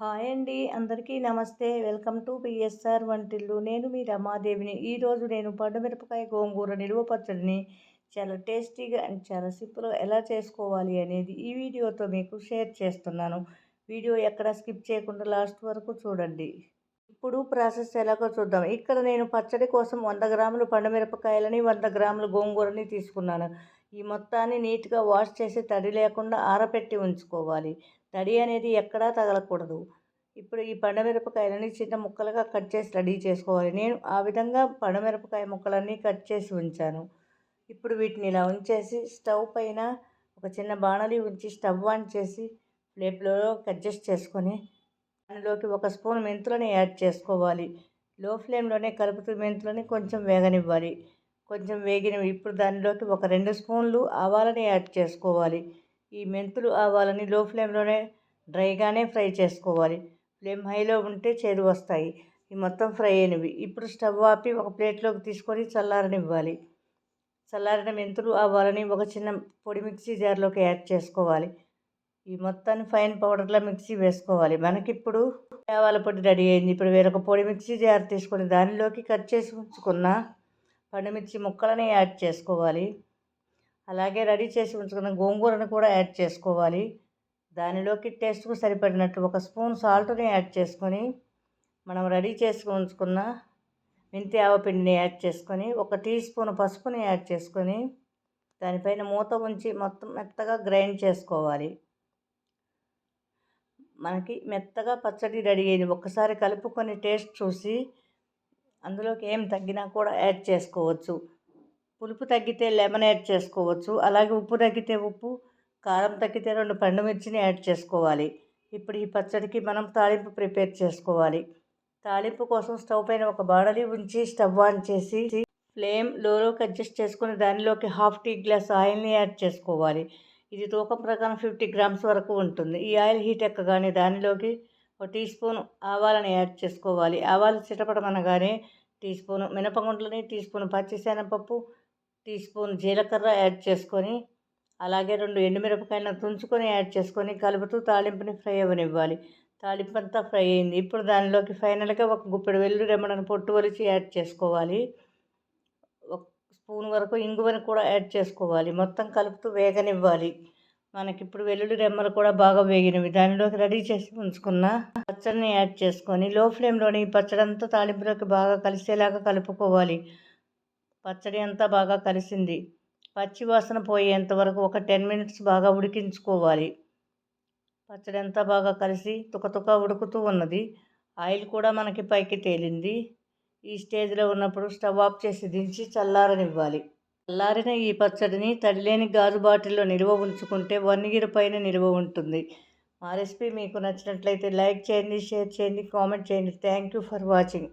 Hi అండి. అందరికీ నమస్తే. వెల్కమ్ టు పిఎస్ఆర్ వంటిల్లు. నేను మీ రమాదేవిని. ఈరోజు నేను పండుమిరపకాయ గోంగూర నిలువ పచ్చడిని చాలా టేస్టీగా అండ్ చాలా సింపుల్గా ఎలా చేసుకోవాలి అనేది ఈ వీడియోతో మీకు షేర్ చేస్తున్నాను. వీడియో ఎక్కడ స్కిప్ చేయకుండా లాస్ట్ వరకు చూడండి. ఇప్పుడు ప్రాసెస్ ఎలాగో చూద్దాం. ఇక్కడ నేను పచ్చడి కోసం వంద గ్రాములు పండుమిరపకాయలని వంద గ్రాములు గోంగూరని తీసుకున్నాను. ఈ మొత్తాన్ని నీట్గా వాష్ చేసి తడి లేకుండా ఆరపెట్టి ఉంచుకోవాలి. తడి అనేది ఎక్కడా తగలకూడదు. ఇప్పుడు ఈ పండుమిరపకాయలని చిన్న ముక్కలుగా కట్ చేసి రెడీ చేసుకోవాలి. నేను ఆ విధంగా పండుమిరపకాయ ముక్కలన్నీ కట్ చేసి ఉంచాను. ఇప్పుడు వీటిని ఇలా ఉంచేసి స్టవ్ పైన ఒక చిన్న బాణలి ఉంచి స్టవ్ ఆన్ చేసి ఫ్లేమ్లో అడ్జస్ట్ చేసుకొని దానిలోకి ఒక స్పూన్ మెంతులని యాడ్ చేసుకోవాలి. లో ఫ్లేమ్లోనే కలుపుతూ మెంతులని కొంచెం వేగనివ్వాలి. కొంచెం వేగినవి ఇప్పుడు దానిలోకి ఒక రెండు స్పూన్లు ఆవాలని యాడ్ చేసుకోవాలి. ఈ మెంతులు ఆవాలని లో ఫ్లేమ్లోనే డ్రైగానే ఫ్రై చేసుకోవాలి. ఫ్లేమ్ హైలో ఉంటే చేదు వస్తాయి. ఈ మొత్తం ఫ్రై అయినవి. ఇప్పుడు స్టవ్ ఆపి ఒక ప్లేట్లోకి తీసుకొని చల్లారనివ్వాలి. చల్లారిన మెంతులు ఆవాలని ఒక చిన్న పొడి మిక్సీ జార్లోకి యాడ్ చేసుకోవాలి. ఈ మొత్తాన్ని ఫైన్ పౌడర్లో మిక్సీ వేసుకోవాలి. మనకిప్పుడు ఆవాల పొడి రెడీ అయింది. ఇప్పుడు వేరొక పొడి మిక్సీ జార్ తీసుకొని దానిలోకి కట్ చేసి ఉంచుకున్న పండుమిర్చి ముక్కలని యాడ్ చేసుకోవాలి. అలాగే రెడీ చేసి ఉంచుకున్న గోంగూరను కూడా యాడ్ చేసుకోవాలి. దానిలోకి టేస్ట్కు సరిపడినట్లు ఒక స్పూన్ సాల్ట్ని యాడ్ చేసుకొని మనం రెడీ చేసి ఉంచుకున్న మెంతి ఆవపిండిని యాడ్ చేసుకొని ఒక టీ స్పూన్ పసుపుని యాడ్ చేసుకొని దానిపైన మూత ఉంచి మొత్తం మెత్తగా గ్రైండ్ చేసుకోవాలి. మనకి మెత్తగా పచ్చడి రెడీ అయింది ఒక్కసారి కలుపుకొని టేస్ట్ చూసి అందులోకి ఏం తగ్గినా కూడా యాడ్ చేసుకోవచ్చు. పులుపు తగ్గితే లెమన్ యాడ్ చేసుకోవచ్చు. అలాగే ఉప్పు తగ్గితే ఉప్పు కారం తగ్గితే రెండు పండుమిర్చిని యాడ్ చేసుకోవాలి. ఇప్పుడు ఈ పచ్చడికి మనం తాలింపు ప్రిపేర్ చేసుకోవాలి. తాలింపు కోసం స్టవ్ పైన ఒక బాడలి ఉంచి స్టవ్ ఆన్ చేసి ఫ్లేమ్ లోలోకి అడ్జస్ట్ చేసుకుని దానిలోకి హాఫ్ టీ గ్లాస్ ఆయిల్ని యాడ్ చేసుకోవాలి. ఇది తూకం ప్రకారం ఫిఫ్టీ గ్రామ్స్ వరకు ఉంటుంది. ఈ ఆయిల్ హీట్ ఎక్కగానే దానిలోకి ఒక టీ స్పూన్ ఆవాలని యాడ్ చేసుకోవాలి. ఆవాలు చిటపడమనగానే టీ స్పూన్ మినపగుండ్లని టీ స్పూన్ పచ్చిశనగపప్పు టీ స్పూన్ జీలకర్ర యాడ్ చేసుకొని అలాగే రెండు ఎండుమిరపకాయలను తుంచుకొని యాడ్ చేసుకొని కలుపుతూ తాలింపుని ఫ్రై అవ్వనివ్వాలి. తాలింపు అంతా ఫ్రై అయింది. ఇప్పుడు దానిలోకి ఫైనల్గా ఒక గుప్పెడు వెల్లుల్లి రెమ్మడను పొట్టు వలిచి యాడ్ చేసుకోవాలి. స్పూన్ వరకు ఇంగువని కూడా యాడ్ చేసుకోవాలి. మొత్తం కలుపుతూ వేగనివ్వాలి. మనకి ఇప్పుడు వెల్లుల్లి రెమ్మలు కూడా బాగా వేగినవి. దానిలోకి రెడీ చేసి ఉంచుకున్న పచ్చడిని యాడ్ చేసుకొని లో ఫ్లేమ్లోని పచ్చడి అంతా తాలింపులోకి బాగా కలిసేలాగా కలుపుకోవాలి. పచ్చడి అంతా బాగా కలిసింది. పచ్చి వాసన పోయేంత వరకు ఒక టెన్ మినిట్స్ బాగా ఉడికించుకోవాలి. పచ్చడి అంతా బాగా కలిసి తుకతుక ఉడుకుతూ ఉన్నది. ఆయిల్ కూడా మనకి పైకి తేలింది. ఈ స్టేజ్లో ఉన్నప్పుడు స్టవ్ ఆఫ్ చేసి దించి చల్లారనివ్వాలి. చల్లారిన ఈ పచ్చడిని తడిలేని గాజు బాటిల్లో నిల్వ ఉంచుకుంటే వన్ ఇయర్ పైన నిల్వ ఉంటుంది. మా రెసిపీ మీకు నచ్చినట్లయితే లైక్ చేయండి షేర్ చేయండి కామెంట్ చేయండి. Thank you for watching.